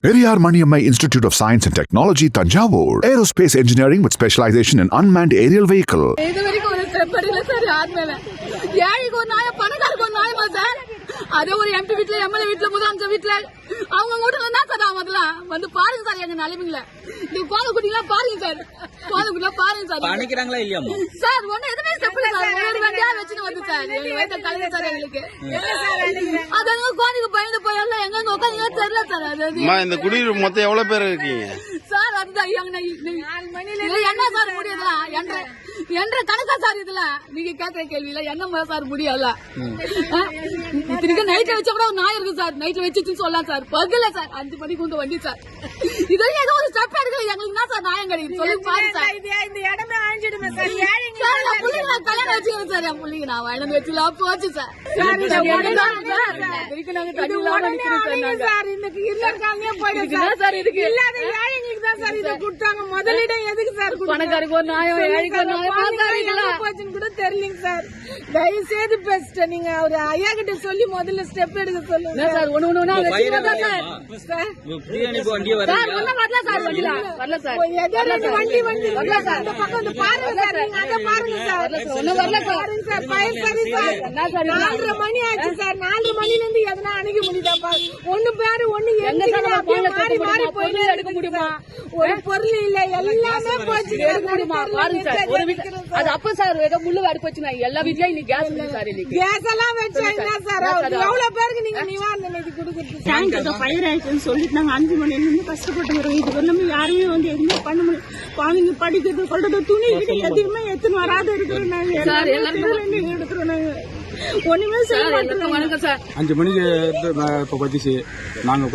here we Periyar Maniammai Institute of Science and Technology, Tanjavur. Aerospace Engineering with specialization in unmanned aerial vehicle. அடியில sir யார் மேல? ஏழைக்கு ஒரு நாயம் பணக்காரருக்கு ஒரு நாயமா சார்? அதே ஒரு எம்பி வீட்டுல எம்எல்ஏ வீட்டுல முதலமைச்சர் வீட்டுல அவங்க வீட்டுல என்ன சார் ஆகுதுல வந்து பாருங்க சார் எங்க நிலைமைங்கள இந்த கோலக்குட்டிலாம் பாருங்க சார். கோலக்குட்டிலாம் பாருங்க சார். பண்ணிக்கிறாங்களா இல்லையாமா சார் ஒண்ணு எதுவுமே இல்ல சார். ஒரு வண்டியா வச்சுட்டு வந்து சார். எங்க வயத்த கலங்க சார் எங்களுக்கு. அது எங்க கோணிக்கு பயந்து போயெல்லாம் எங்க உட்காந்து தெரியல சார். அது இந்த குடியிருப்பு மொத்தம் எவ்வளவு பேர் இருக்கீங்க? சார் அதுதான் என்ன சார் முடியுதுல என்ற என்ற கணக்கா சார் இதுல? நீங்க கேக்குற கேள்வியில என்ன சார் முடியல இத்தனைக்கு நைட்ல வச்ச கூட ஒரு நாய் இருக்கு சார். நைட்ல வச்சுச்சுன்னு சொல்லலாம் சார். பகல சார். அஞ்சு மணிக்கு வந்து வண்டி சார். இதெல்லாம் ஏதோ ஒரு ஸ்டெப் எடுக்கல எங்களுக்கு என்ன சார் நியாயம் கிடைக்குது? சொல்லி பாரு சார். இந்த இடமே அழிஞ்சிடுமே சார். சார் நான் கல்யாணம் வச்சுக்கிறேன் சார் என் பிள்ளைங்க நான் வயலம் வச்சுலாம் போச்சு சார். முதலிடம் எதுக்கு சார் கொடுத்தாங்க? பணக்காரருக்கு ஒரு சொல்லுங்க ஏழைக்கு ஒரு போச்சுன்னு கூட தெரியலங்க சார். தயவு செய்து பெஸ்ட் நீங்க ஒரு ஐயா கிட்ட சொல்லி முதல்ல ஸ்டெப் எடுக்க சொல்லுங்க சார் ஒண்ணு ஒண்ணு சார்? சார். சார் ஒண்ணும் வரல சார் வரல சார். ரெண்டு வண்டி வண்டி. அந்த பக்கம் வந்து பாருங்க சார். நீங்க அதை பாருங்க சார். ஒண்ணும் வரல சார். பாருங்க சார் பயிர் சரி சார். சார்? நாலரை மணி ஆச்சு சார். நாலரை மணில இருந்து எதனா அணுக முடியுதாப்பா? ஒண்ணு பேரு ஒண்ணு எங்க சார் மாறி எடுக்க மாறி? போயிட்டே பொருள் எடுக்க முடியுமா? ஒரு பொருள் இல்ல எல்லாமே போச்சு எடுக்க முடியுமா? பாருங்க சார். ஒரு அது அப்ப சார் ஏதோ முள்ளு அடுப்பு வச்சுனா எல்லா வீட்லயும் இன்னைக்கு கேஸ் இருக்கு சார் கேஸ் எல்லாம் வச்சா என்ன சார். எவ்வளவு பேருக்கு நீங்க நிவாரண நிதி கொடுக்குறது? டேங்க் ஏதோ ஃபயர் ஆயிடுச்சுன்னு சொல்லிட்டு நாங்க அஞ்சு மணில இருந்து கஷ்டப்பட்டு வரோம். இது ஒண்ணுமே யாருமே வந்து எதுவுமே பண்ண முடியும் குழந்தைங்க படிக்கிறது கொள்றது துணி கிட்ட எதுவுமே எடுத்துன்னு வராத இருக்கிறோம் நாங்க. எல்லாருமே- எடுக்கிறோம் நாங்க. ஒண்ணுமே செய்ய அஞ்சு மணிக்கு இப்போ பத்துச்சு நாங்கள்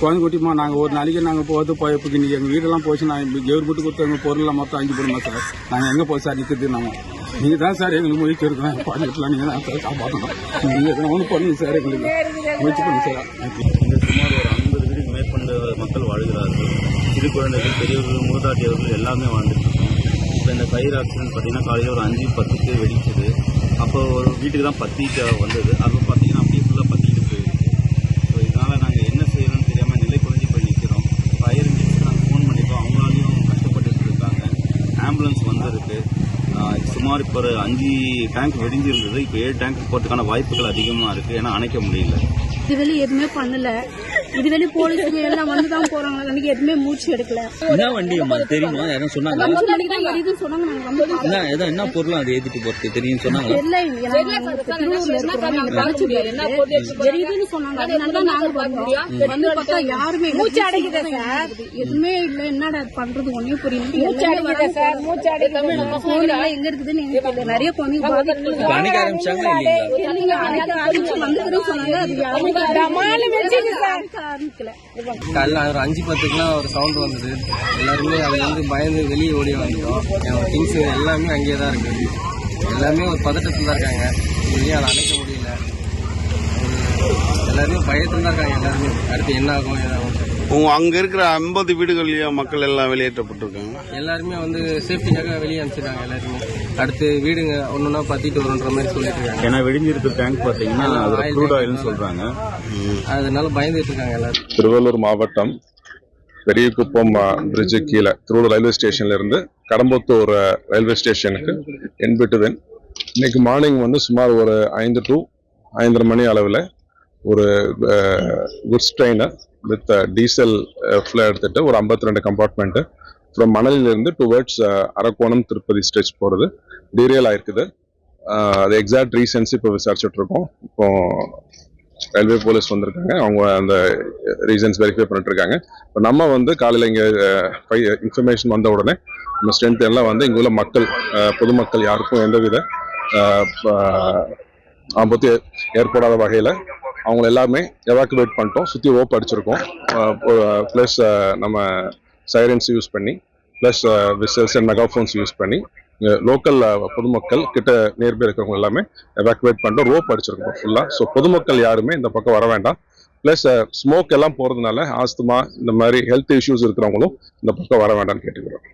குழந்தை குட்டிமா நாங்கள் ஒரு நாளைக்கு நாங்கள் போகிறது போய் இப்போ இன்னைக்கு எங்கள் வீடெல்லாம் போச்சு நான் கவர்மெண்ட் கொடுத்த எங்கள் பொருள்லாம் மொத்தம் அஞ்சு போடுமா சார்? நாங்கள் எங்கே போய் சார் நிற்கிறது நாங்கள் நீங்கள் தான் சார் எங்களுக்கு முயற்சி இருக்கணும் குழந்தைட்டுலாம் நீங்கள் தான் சார் காப்பாற்றணும் நீங்கள் எதனா ஒன்று பண்ணுங்க சார் எங்களுக்கு. முயற்சி பண்ணுங்க சார். இங்கு சுமார் ஒரு ஐம்பது வீடுக்கு மேற்கொண்ட மக்கள் வாழ்கிறார்கள். சிறு குழந்தைகள் பெரியவர்கள் மூதாட்டியவர்கள் எல்லாமே வாழ்ந்துட்டு இப்போ இந்த ஃபயர் ஆக்சிடென்ட் பார்த்தீங்கன்னா காலையில் ஒரு அஞ்சு பத்துக்கு வெடிச்சது அப்போ ஒரு வீட்டுக்கு தான் பத்திட்டு வந்தது. அப்போ பார்த்தீங்கன்னா அப்படியே ஃபுல்லாக பத்திட்டு போயிருக்கு ஸோ இதனால் நாங்கள் என்ன செய்யணும்னு தெரியாமல் நிலை குறைஞ்சி போய் நிற்கிறோம் ஃபயர் இன்ஜின்ஸ்க்கு நாங்கள் ஃபோன் பண்ணிட்டோம். அவங்களாலையும் கஷ்டப்பட்டுட்டு இருக்காங்க. ஆம்புலன்ஸ் வந்திருக்கு. சுமார் இப்போ ஒரு அஞ்சு டேங்க் வெடிஞ்சிருந்தது. இப்போ ஏழு டேங்க் போகிறதுக்கான வாய்ப்புகள் அதிகமாக இருக்குது ஏன்னா அணைக்க முடியல. இதுவரை எதுவுமே பண்ணலை. இதுவரை போலீஸுங்க எல்லாம் வந்துதான் போறாங்க அன்னைக்கு எதுவுமே மூச்சு எடுக்கல. என்ன வண்டி அம்மா? தெரியுமா? யாரும் சொன்னாங்க ஒன்பது மணிக்கு தான் எரியுதுன்னு சொன்னாங்க நாங்க என்ன ஏதோ என்ன பொருளும் அது ஏத்திட்டு போறது தெரியும் சொன்னாங்க தெரியல இங்க. நாங்க திருவள்ளூர்ல இருக்கிறோம். எங்க காலேஜ் எரியுதுன்னு சொன்னாங்க. அதனால தான் நாங்க வந்தோம். வந்து பார்த்தா யாருமே மூச்சு அடைக்குது சார் எதுவுமே இல்ல. என்னடா பண்றது? ஒண்ணே புரியல. மூச்சு அடைக்குது சார் மூச்சு அடைக்குது எங்க இருக்குதுன்னு நிறைய குழந்தைங்க அணைக்க இல்லைங்க, அன்னைக்கு அடிச்சு வந்துக்கிறேன்னு சொன்னாங்க. அது யாருமே ஆரம்பிக்கல. காலைல ஒரு அஞ்சு பத்துக்குலாம் ஒரு சவுண்ட் வந்தது. எல்லாருமே அதுல இருந்து பயந்து வெளியே ஓடி வந்துட்டோம். என் திங்ஸ் எல்லாமே அங்கேயே தான் இருக்குது எல்லாமே ஒரு பதட்டத்தில் தான் இருக்காங்க. இங்கேயும் அதை அணைக்க முடியல. எல்லாருமே பயத்துல தான் இருக்காங்க எல்லாருமே. அடுத்து என்ன ஆகும் ஏதாகும் அங்க இருக்கிற ஐம்பது வீடுகள்லயும் மக்கள் எல்லாம் வெளியேற்றப்பட்டிருக்காங்க? எல்லாருமே வந்து சேஃப்டிக்காக வெளியே அனுப்பிச்சிருக்காங்க எல்லாருமே. அடுத்து வீடுங்க ஒன்னொன்னா பத்திட்டு வரும்ன்ற மாதிரி சொல்லிட்டு இருக்காங்க. ஏன்னா வெடிஞ்சிருக்க டேங்க் Oil க்ரூட். ஆயில்னு சொல்றாங்க அதனால பயந்துட்டு இருக்காங்க எல்லாரும். திருவள்ளூர் மாவட்டம் பெரியகுப்பம் பிரிட்ஜு கீழே. திருவள்ளூர் ரயில்வே ஸ்டேஷன்ல இருந்து கடம்பத்தூர் ரயில்வே ஸ்டேஷனுக்கு என் பிட்டுவன் இன்னைக்கு மார்னிங் வந்து சுமார் ஒரு ஐந்து டு ஐந்தரை மணி அளவில் ஒரு குட்ஸ் ட்ரெயினை வித் டீசல் ஃபில் எடுத்துகிட்டு ஒரு 52 ரெண்டு கம்பார்ட்மெண்ட்டு ஃப்ரம் மணலிலிருந்து towards uh, Arakkonam Tirupati stage போகிறது டீரியல் ஆயிருக்குது. அது எக்ஸாக்ட் ரீசன்ஸ் இப்போ விசாரிச்சுட்டு இருக்கோம் இப்போ ரயில்வே போலீஸ் வந்திருக்காங்க. அவங்க அந்த uh, ரீசன்ஸ் வெரிஃபை பண்ணிட்டு இருக்காங்க இப்போ நம்ம வந்து காலையில் இங்கே இன்ஃபர்மேஷன் வந்த உடனே நம்ம ஸ்ட்ரென்த் எல்லாம் வந்து இங்கே உள்ள மக்கள் uh, பொதுமக்கள் யாருக்கும் எந்தவித அஹ், ஆபத்து ஏ- ஏற்படாத வகையில் அவங்க எல்லாமே எவாக்குவேட் பண்ணிட்டோம். சுற்றி ரோப் அடிச்சிருக்கோம். ப்ளஸ் நம்ம சைரன்ஸ் யூஸ் பண்ணி plus whistles and megaphones use பண்ணி லோக்கல் பொதுமக்கள் கிட்ட நியர்பை இருக்கிறவங்க எல்லாமே எவாக்குவேட் பண்ணிட்டு ரோப் அடிச்சிருக்கோம் ஃபுல்லாக ஸோ பொதுமக்கள் யாருமே இந்த பக்கம் வர வேண்டாம். ப்ளஸ் ஸ்மோக் எல்லாம் போகிறதுனால ஆஸ்துமா இந்த மாதிரி ஹெல்த் இஷ்யூஸ் இருக்கிறவங்களும் இந்த பக்கம் வர வேண்டாம்னு கேட்டுக்கிறோம்.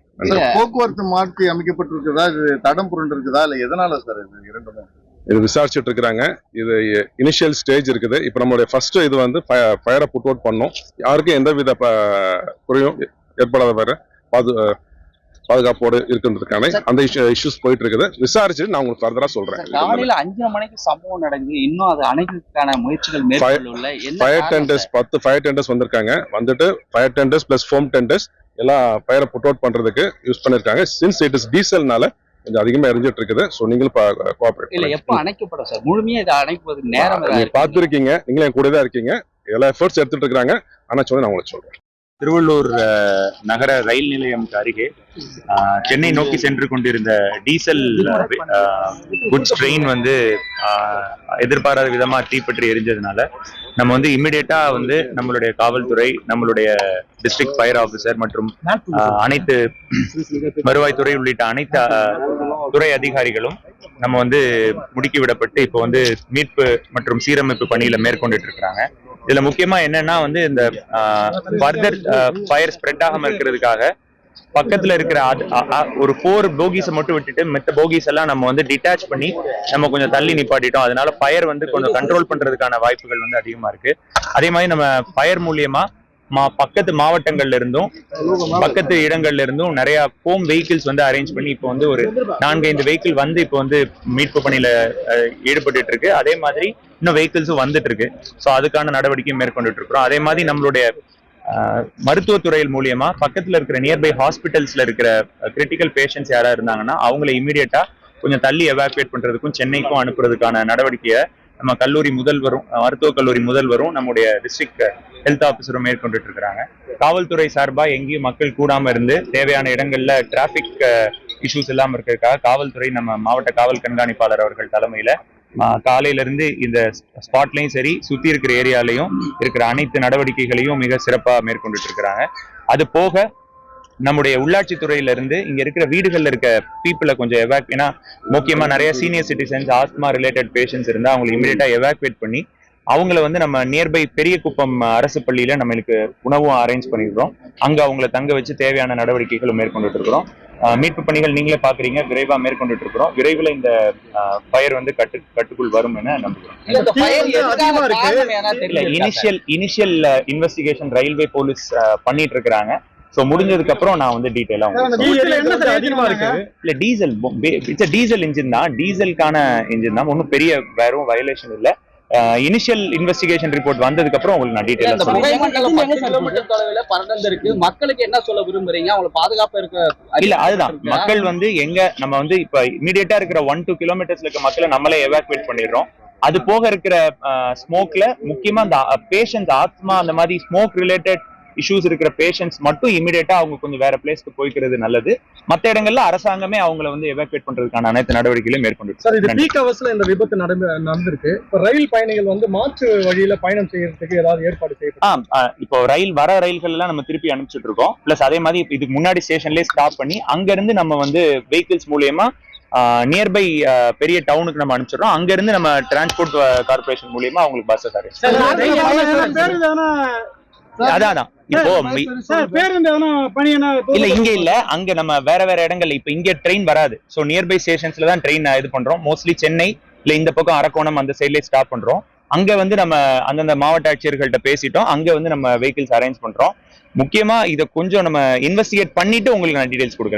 போக்குவரத்து மாற்றி அமைக்கப்பட்டிருக்குதா இது தடம் புரண்டு இருக்குதா இல்ல எதனால சார் இது இரண்டுமே இது விசாரிச்சுட்டு இருக்கிறாங்க. இது இனிஷியல் ஸ்டேஜ் இருக்குது. இப்போ நம்மளுடைய ஃபர்ஸ்ட் இது வந்து ஃபயரை புட் அவுட் பண்ணோம். யாருக்கும் எந்த வித குறையும் ஏற்படாத வர பாது பாதுகாப்போடு இருக்கின்றதுக்கான அந்த இஷ்யூஸ் போயிட்டு இருக்குது விசாரிச்சுட்டு நான் உங்களுக்கு ஃபர்தரா சொல்றேன். காலையில அஞ்சரை மணிக்கு சம்பவம் நடந்து இன்னும் அது அணைக்கிறதுக்கான முயற்சிகள் மேற்கொள்ள ஃபயர் டெண்டர்ஸ்? பத்து ஃபயர் டெண்டர்ஸ் வந்திருக்காங்க. வந்துட்டு fire tenders plus foam tenders எல்லாம் ஃபயரை புட் அவுட் பண்றதுக்கு யூஸ் பண்ணிருக்காங்க. சின்ஸ் இட் இஸ் டீசல்னால கொஞ்சம் அதிகமா எரிஞ்சிட்டு இருக்குது ஸோ நீங்களும் இல்ல கோஆபரேட் எப்ப அணைக்கப்படும் சார்? முழுமையா இதை அணைப்பதுக்கு நேரம் ஏதாவது நீங்க இருக்குங்களா? பார்த்துருக்கீங்க. நீங்களும் என் கூட தான் இருக்கீங்க. எல்லா எஃபர்ட்ஸ் எடுத்துட்டு இருக்காங்க ஆனா சொல்லி நான் உங்களுக்கு சொல்றேன். திருவள்ளூர் நகர ரயில் நிலையம்க்கு அருகே சென்னை நோக்கி சென்று கொண்டிருந்த டீசல் குட்ஸ் ட்ரெயின் வந்து எதிர்பாராத விதமா தீப்பற்றி எரிஞ்சதுனால நம்ம வந்து இம்மிடியட்டா வந்து நம்மளுடைய காவல்துறை நம்மளுடைய டிஸ்ட்ரிக்ட் ஃபயர் ஆஃபீஸர் மற்றும் அனைத்து வருவாய்த்துறை உள்ளிட்ட அனைத்து துறை அதிகாரிகளும் நம்ம வந்து முடுக்கி விடப்பட்டு இப்போ வந்து மீட்பு மற்றும் சீரமைப்பு பணியில மேற்கொண்டுட்டு இருக்கிறாங்க இதுல முக்கியமா என்னன்னா வந்து இந்த ஃபர்தர் ஃபயர் ஸ்ப்ரெட் ஆகாம இருக்கிறதுக்காக பக்கத்துல இருக்கிற ஒரு ஃபோர் போகிஸை மட்டும் விட்டுட்டு மத்த போகிஸ் எல்லாம் நம்ம வந்து டிட்டாச் பண்ணி நம்ம கொஞ்சம் தள்ளி நிப்பாட்டிட்டோம். அதனால ஃபயர் வந்து கொஞ்சம் கண்ட்ரோல் பண்றதுக்கான வாய்ப்புகள் வந்து அதிகமா இருக்கு. அதே மாதிரி நம்ம ஃபயர் மூலியமா மா பக்கத்து மாவட்டங்கள்ல இருந்தும் பக்கத்து இடங்கள்ல இருந்தும் நிறைய ஹோம் வெஹிக்கிள்ஸ் வந்து அரேஞ்ச் பண்ணி இப்போ வந்து ஒரு நான்கைந்து வெஹிக்கிள் வந்து இப்போ வந்து மீட்பு பணியில ஈடுபட்டு ஈடுபட்டுட்டு இருக்கு. அதே மாதிரி இன்னும் வெஹிக்கிள்ஸும் வந்துட்டு இருக்கு. ஸோ அதுக்கான நடவடிக்கை மேற்கொண்டுட்டு இருக்கிறோம். அதே மாதிரி நம்மளுடைய மருத்துவத்துறையில் மூலியமா பக்கத்துல இருக்கிற நியர்பை ஹாஸ்பிட்டல்ஸ்ல இருக்கிற கிரிட்டிக்கல் பேஷண்ட்ஸ் யாரா இருந்தாங்கன்னா அவங்கள இமீடியட்டா கொஞ்சம் தள்ளி எவாக்குவேட் பண்றதுக்கும் சென்னைக்கும் அனுப்புறதுக்கான நடவடிக்கையை நம்ம கல்லூரி முதல்வரும் மருத்துவக் கல்லூரி முதல்வரும் நம்முடைய டிஸ்ட்ரிக்ட் ஹெல்த் ஆஃபீஸரும் மேற்கொண்டுட்டு இருக்கிறாங்க காவல்துறை சார்பா எங்கேயும் மக்கள் கூடாம இருந்து தேவையான இடங்கள்ல டிராபிக் இஷ்யூஸ் இல்லாம இருக்கிறதுக்காக காவல்துறை நம்ம மாவட்ட காவல் கண்காணிப்பாளர் அவர்கள் தலைமையில காலையிலிருந்து காலையில இருந்து இந்த ஸ்பாட்லையும் சரி சுத்தி இருக்கிற ஏரியாலையும் இருக்கிற அனைத்து நடவடிக்கைகளையும் மிக சிறப்பா மேற்கொண்டுட்டு இருக்கிறாங்க. அது போக நம்முடைய உள்ளாட்சி துறையில இருந்து இங்க இருக்கிற வீடுகள்ல இருக்க பீப்புளை கொஞ்சம் எவாக் ஏன்னா முக்கியமா நிறைய senior citizens asthma related patients இருந்தா அவங்களை இமீடியட்டா எவாக்குவேட் பண்ணி அவங்கள வந்து நம்ம நியர்பை பெரிய குப்பம் அரசு பள்ளியில நம்மளுக்கு உணவும் அரேஞ்ச் பண்ணிடுறோம். அங்க அவங்கள தங்க வச்சு தேவையான நடவடிக்கைகளும் மேற்கொண்டுட்டு இருக்கிறோம். மீட்பு பணிகள் நீங்களே பாக்குறீங்க விரைவா மேற்கொண்டுட்டு இருக்கிறோம் விரைவில் இந்த ஃபயர் வந்து கட்டு கட்டுக்குள் வரும் என நம்புகிறோம். Initial initial investigation railway police பண்ணிட்டு இருக்காங்க சோ முடிஞ்சதுக்கு அப்புறம் நான் வந்து டீடைலா இல்ல டீசல் இட்ஸ் டீசல் இன்ஜின் தான். டீசலுக்கான இன்ஜின் தான். ஒன்றும் பெரிய வேறும் வயலேஷன் இல்ல. இனிஷியல் இன்வெஸ்டிகேஷன் ரிப்போர்ட் வந்ததுக்கு அப்புறம் உங்களுக்கு நான் டீடைலா சொல்றேன். பறந்து இருக்கு. மக்களுக்கு என்ன சொல்ல விரும்புறீங்க? அவங்களை பாதுகாப்பா இருக்க இல்ல அதுதான். மக்கள் வந்து எங்க நம்ம வந்து இப்ப இமீடியட்டா இருக்கிற ஒன் டூ கிலோமீட்டர்ஸ்ல இருக்க மக்களை நம்மளே எவாக்குவேட் பண்ணிடுறோம். அது போக இருக்கிற ஸ்மோக்ல முக்கியமா அந்த பேஷண்ட் ஆத்மா அந்த மாதிரி ஸ்மோக் ரிலேட்டட் இஷ்யூஸ் இருக்கிற பேஷண்ட்ஸ் மட்டும் இமீடியட்டா அவங்க கொஞ்சம் வேற பிளேஸ்க்கு போய்க்கிறது நல்லது. மத்த இடங்கள்ல அரசாங்கமே அவங்கள வந்து எவாக்குவேட் பண்றதுக்கான அனைத்து நடவடிக்கைகளையும் மேற்கொண்டு சார் இது. பீக் ஹவர்ஸ்ல இந்த விபத்து நடந்து நடந்திருக்கு. இப்ப ரயில் பயணிகள் வந்து மாற்று வழியில பயணம் செய்யறதுக்கு ஏதாவது ஏற்பாடு ஆ, இப்போ ரயில் வர ரயில்கள் எல்லாம் நம்ம திருப்பி அனுப்பிச்சிட்டு இருக்கோம். பிளஸ் அதே மாதிரி இப்ப இதுக்கு முன்னாடி ஸ்டேஷன்லயே ஸ்டாப் பண்ணி அங்க இருந்து நம்ம வந்து வெஹிக்கிள்ஸ் மூலியமா நியர்பை பெரிய டவுனுக்கு நம்ம அனுப்பிச்சிடுறோம். அங்க இருந்து நம்ம டிரான்ஸ்போர்ட் கார்பரேஷன் மூலியமா அவங்களுக்கு பஸ்ஸஸ் அரேஞ்ச் அதான். இல்ல இங்க இல்ல. அங்க நம்ம வேற வேற இடங்கள்ல இப்ப இங்க ட்ரெயின் வராது. சோ நியர்பை ஸ்டேஷன்ஸ்ல தான் ட்ரெயின் இது பண்றோம். மோஸ்ட்லி சென்னை இல்ல இந்த பக்கம் அரக்கோணம் அந்த சைட்லயே ஸ்டாப் பண்றோம். அங்க வந்து நம்ம அந்தந்த மாவட்ட ஆட்சியர்கள்ட்ட பேசிட்டோம். அங்க வந்து நம்ம வெஹிக்கிள்ஸ் அரேஞ்ச் பண்றோம். முக்கியமா இதை கொஞ்சம் நம்ம இன்வெஸ்டிகேட் பண்ணிட்டு உங்களுக்கு நான் டீடைல்ஸ் கொடுக்குறேன்.